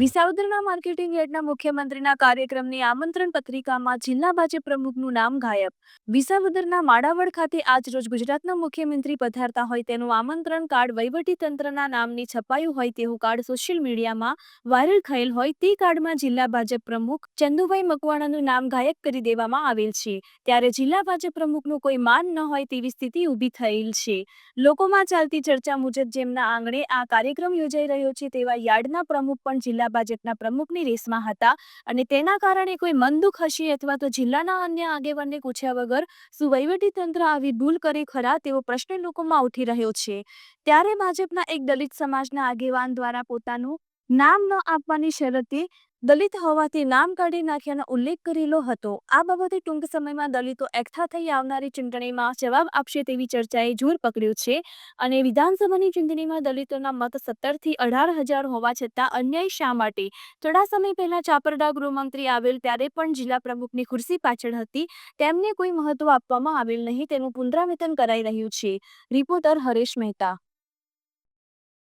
વિસાવદરના marketing યાર્ડના મુખ્યમંત્રીના કાર્યક્રમની આમંત્રણ પત્રિકામાં જિલ્લા ભાજપ પ્રમુખનું નામ ગાયબ. વિસાવદરના માડાવડ ખાતે આજરોજ ગુજરાતના મુખ્યમંત્રી પધારતા હોય તેનું આમંત્રણ કાર્ડ વહીવટીતંત્રના નામની છપાયું હોય તેવું કાર્ડ સોશિયલ મીડિયામાં વાયરલ થયેલ હોય તે કાર્ડમાં જિલ્લા ભાજપ પ્રમુખ ચંદુભાઈ મકવાણાનું નામ ગાયબ કરી દેવામાં આવેલ છે. ત્યારે જિલ્લા ભાજપ પ્રમુખનું કોઈ માન ન હોય તેવી સ્થિતિ ઊભી થયેલ છે. લોકોમાં ચાલતી ચર્ચા મુજબ જેમના આંગણે આ કાર્યક્રમ યોજાઈ રહ્યો છે તેવા યાર્ડના પ્રમુખ પણ જિલ્લા ભાજપના પ્રમુખની રેસમાં હતા અને તેના કારણે કોઈ મન દુઃખ હશે અથવા તો જિલ્લાના અન્ય આગેવાનને પૂછ્યા વગર શું વહીવટીતંત્ર આવી ભૂલ કરે ખરા તેવો પ્રશ્ન લોકોમાં ઉઠી રહ્યો છે. ત્યારે ભાજપના એક દલિત સમાજના આગેવાન દ્વારા પોતાનું નામ ન આપવાની શરતે દલિત હોવાથી નામ કાઢી નાખ્યાનો ઉલ્લેખ કરેલો હતો. આ બાબતે ટૂંક સમયમાં દલિતો એકઠા થઈ આવનારી ચૂંટણીમાં જવાબ આપશે તેવી ચર્ચાએ જોર પકડ્યું છે અને વિધાનસભાની ચૂંટણીમાં દલિતોના મત સત્તરથી અઢાર હજાર હોવા છતાં અન્યાય શા માટે? થોડા સમય પહેલા ચાપરડા ગૃહમંત્રી આવેલ ત્યારે પણ જિલ્લા પ્રમુખની ખુરશી પાછળ હતી. તેમને કોઈ મહત્વ આપવામાં આવેલ નહીં તેનું પુનરાવર્તન કરાઈ રહ્યું છે. રિપોર્ટર હરેશ મહેતા